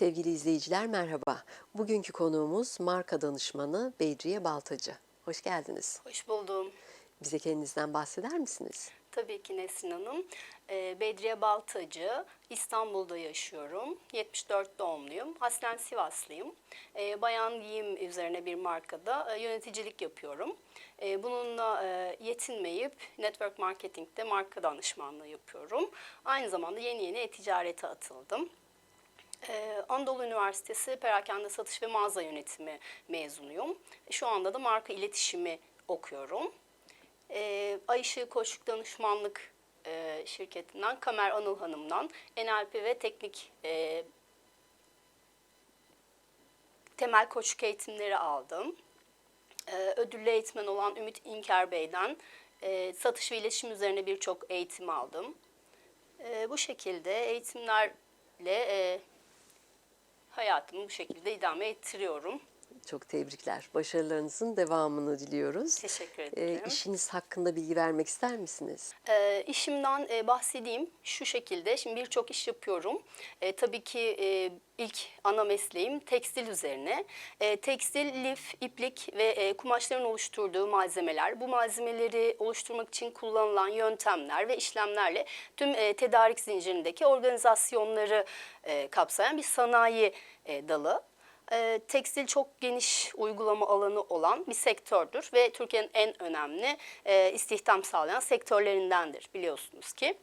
Sevgili izleyiciler merhaba. Bugünkü konuğumuz marka danışmanı Bedriye Baltacı. Hoş geldiniz. Hoş buldum. Bize kendinizden bahseder misiniz? Tabii ki Nesrin Hanım. Ee, Bedriye Baltacı, İstanbul'da yaşıyorum. 74 doğumluyum. Aslen Sivaslıyım. Ee, Bayan giyim üzerine bir markada e, yöneticilik yapıyorum. Ee, Bununla e, yetinmeyip network marketingde marka danışmanlığı yapıyorum. Aynı zamanda yeni yeni e-ticarete atıldım. Ee, Anadolu Üniversitesi Perakende Satış ve Mağaza Yönetimi mezunuyum. Şu anda da marka iletişimi okuyorum. Ee, Ay Işığı Koçluk Danışmanlık e, şirketinden Kamer Anıl Hanım'dan NLP ve teknik e, temel koçluk eğitimleri aldım. Ee, ödüllü eğitmen olan Ümit İnker Bey'den e, satış ve iletişim üzerine birçok eğitim aldım. Ee, bu şekilde eğitimlerle e, hayatımı bu şekilde idame ettiriyorum. Çok tebrikler. Başarılarınızın devamını diliyoruz. Teşekkür Ee, ederim. işiniz hakkında bilgi vermek ister misiniz? Ee, işimden e, bahsedeyim şu şekilde. Şimdi birçok iş yapıyorum. E, tabii ki e, ilk ana mesleğim tekstil üzerine. E, tekstil, lif, iplik ve e, kumaşların oluşturduğu malzemeler. Bu malzemeleri oluşturmak için kullanılan yöntemler ve işlemlerle tüm e, tedarik zincirindeki organizasyonları e, kapsayan bir sanayi e, dalı. E, tekstil çok geniş uygulama alanı olan bir sektördür ve Türkiye'nin en önemli e, istihdam sağlayan sektörlerindendir biliyorsunuz ki.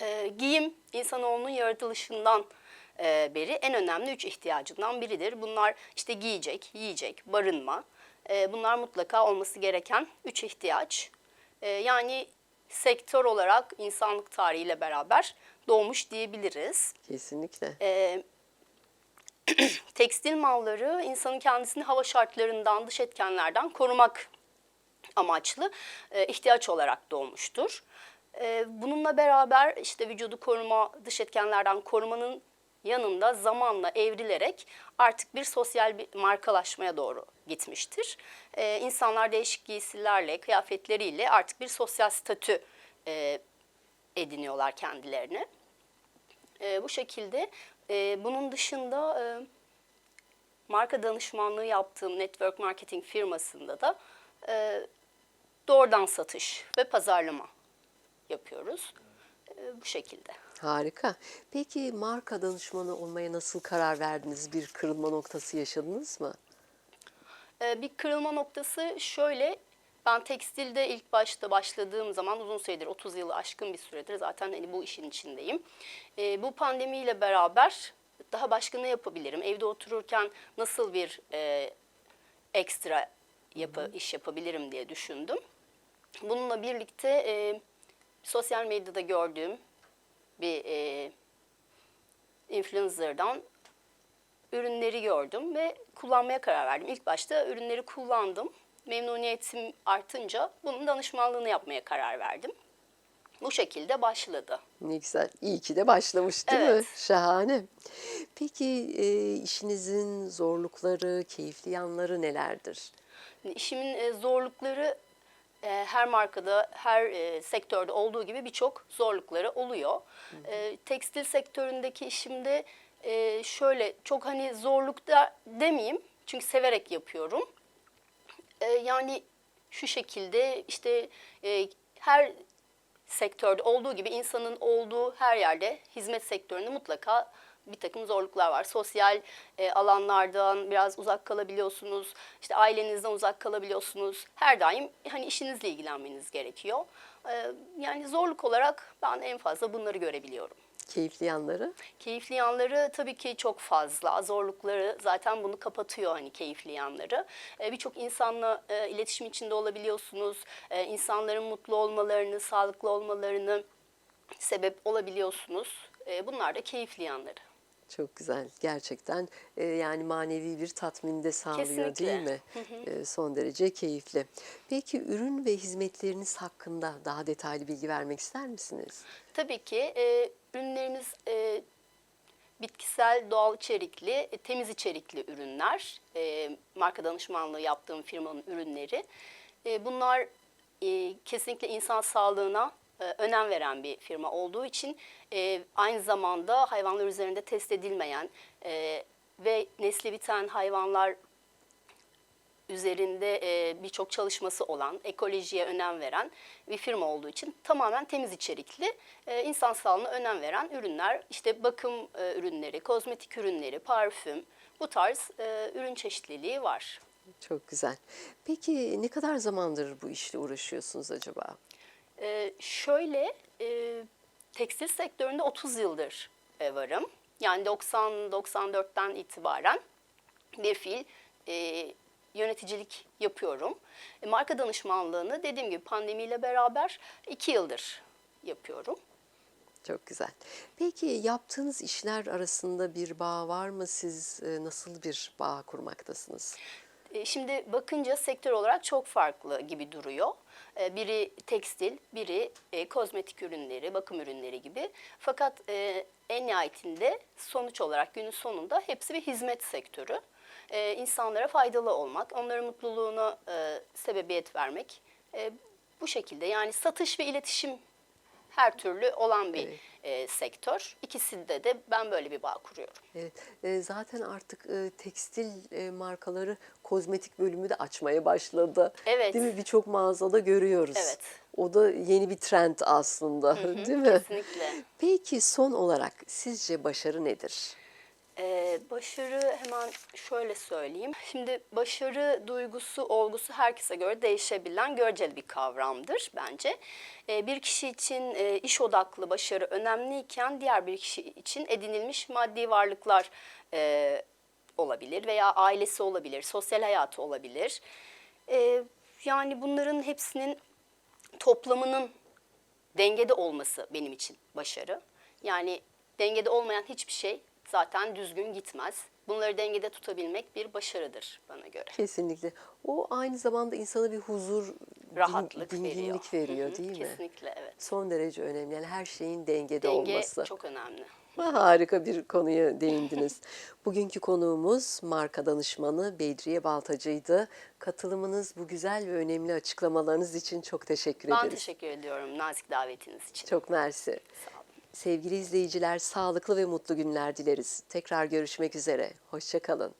E, giyim insanoğlunun yaratılışından e, beri en önemli üç ihtiyacından biridir. Bunlar işte giyecek, yiyecek, barınma. E, bunlar mutlaka olması gereken üç ihtiyaç. E, yani sektör olarak insanlık tarihiyle beraber doğmuş diyebiliriz. Kesinlikle. E, tekstil malları insanın kendisini hava şartlarından, dış etkenlerden korumak amaçlı e, ihtiyaç olarak doğmuştur. E, bununla beraber işte vücudu koruma, dış etkenlerden korumanın yanında zamanla evrilerek artık bir sosyal bir markalaşmaya doğru gitmiştir. E, insanlar değişik giysilerle, kıyafetleriyle artık bir sosyal statü e, ediniyorlar kendilerine. E, bu şekilde e, bunun dışında e, marka danışmanlığı yaptığım network marketing firmasında da e, doğrudan satış ve pazarlama yapıyoruz. E, bu şekilde. Harika. Peki marka danışmanı olmaya nasıl karar verdiniz? Bir kırılma noktası yaşadınız mı? E, bir kırılma noktası şöyle. Ben tekstilde ilk başta başladığım zaman uzun süredir 30 yılı aşkın bir süredir zaten hani bu işin içindeyim. E, bu pandemiyle beraber daha başka ne yapabilirim? Evde otururken nasıl bir e, ekstra yapı, iş yapabilirim diye düşündüm. Bununla birlikte e, sosyal medyada gördüğüm bir e, influencer'dan ürünleri gördüm ve kullanmaya karar verdim. İlk başta ürünleri kullandım. Memnuniyetim artınca bunun danışmanlığını yapmaya karar verdim. Bu şekilde başladı. Ne güzel. İyi ki de başlamış değil mi? Evet. Şahane. Peki e, işinizin zorlukları, keyifli yanları nelerdir? İşimin e, zorlukları e, her markada, her e, sektörde olduğu gibi birçok zorlukları oluyor. E, Tekstil sektöründeki işimde e, şöyle çok hani zorluk da demeyeyim çünkü severek yapıyorum. E, Yani şu şekilde işte e, her sektörde olduğu gibi insanın olduğu her yerde hizmet sektöründe mutlaka bir takım zorluklar var. Sosyal e, alanlardan biraz uzak kalabiliyorsunuz. işte ailenizden uzak kalabiliyorsunuz. Her daim hani işinizle ilgilenmeniz gerekiyor. E, yani zorluk olarak ben en fazla bunları görebiliyorum. Keyifli yanları? Keyifli yanları tabii ki çok fazla. Zorlukları zaten bunu kapatıyor hani keyifli yanları. Ee, Birçok insanla e, iletişim içinde olabiliyorsunuz. Ee, insanların mutlu olmalarını, sağlıklı olmalarını sebep olabiliyorsunuz. Ee, bunlar da keyifli yanları. Çok güzel. Gerçekten e, yani manevi bir tatmin de sağlıyor değil mi? Kesinlikle. E, son derece keyifli. Peki ürün ve hizmetleriniz hakkında daha detaylı bilgi vermek ister misiniz? Tabii ki e, ürünlerimiz e, bitkisel, doğal içerikli, e, temiz içerikli ürünler. E, marka danışmanlığı yaptığım firmanın ürünleri. E, bunlar e, kesinlikle insan sağlığına önem veren bir firma olduğu için e, aynı zamanda hayvanlar üzerinde test edilmeyen e, ve nesli biten hayvanlar üzerinde e, birçok çalışması olan, ekolojiye önem veren bir firma olduğu için tamamen temiz içerikli, e, insan sağlığına önem veren ürünler, işte bakım e, ürünleri, kozmetik ürünleri, parfüm, bu tarz e, ürün çeşitliliği var. Çok güzel. Peki ne kadar zamandır bu işle uğraşıyorsunuz acaba? E, şöyle, e, tekstil sektöründe 30 yıldır e, varım. Yani 90-94'ten itibaren bir fiil e, yöneticilik yapıyorum. E, marka danışmanlığını dediğim gibi pandemiyle beraber 2 yıldır yapıyorum. Çok güzel. Peki yaptığınız işler arasında bir bağ var mı? Siz e, nasıl bir bağ kurmaktasınız? E, Şimdi bakınca sektör olarak çok farklı gibi duruyor. E, Biri tekstil, biri e, kozmetik ürünleri, bakım ürünleri gibi. Fakat en nihayetinde sonuç olarak günün sonunda hepsi bir hizmet sektörü. İnsanlara faydalı olmak, onların mutluluğuna sebebiyet vermek. Bu şekilde yani satış ve iletişim her türlü olan bir Evet. e, sektör. İkisinde de ben böyle bir bağ kuruyorum. Evet, e, zaten artık e, tekstil e, markaları kozmetik bölümü de açmaya başladı. Evet. Değil mi? Birçok mağazada görüyoruz. Evet. O da yeni bir trend aslında, değil mi? Kesinlikle. Peki son olarak sizce başarı nedir? Ee, başarı hemen şöyle söyleyeyim. Şimdi başarı duygusu, olgusu herkese göre değişebilen göreceli bir kavramdır bence. Ee, bir kişi için e, iş odaklı başarı önemliyken diğer bir kişi için edinilmiş maddi varlıklar e, olabilir veya ailesi olabilir, sosyal hayatı olabilir. Ee, yani bunların hepsinin toplamının dengede olması benim için başarı. Yani dengede olmayan hiçbir şey zaten düzgün gitmez. Bunları dengede tutabilmek bir başarıdır bana göre. Kesinlikle. O aynı zamanda insana bir huzur, din- Rahatlık dinginlik veriyor. veriyor, Hı hı, değil mi? Kesinlikle evet. Son derece önemli. Yani her şeyin dengede Denge olması. çok önemli. Harika bir konuya değindiniz. Bugünkü konuğumuz marka danışmanı Bedriye Baltacı'ydı. Katılımınız, bu güzel ve önemli açıklamalarınız için çok teşekkür Ben ederiz. teşekkür ediyorum nazik davetiniz için. Çok mersi. Sağ olun. Sevgili izleyiciler, sağlıklı ve mutlu günler dileriz. Tekrar görüşmek üzere. Hoşçakalın.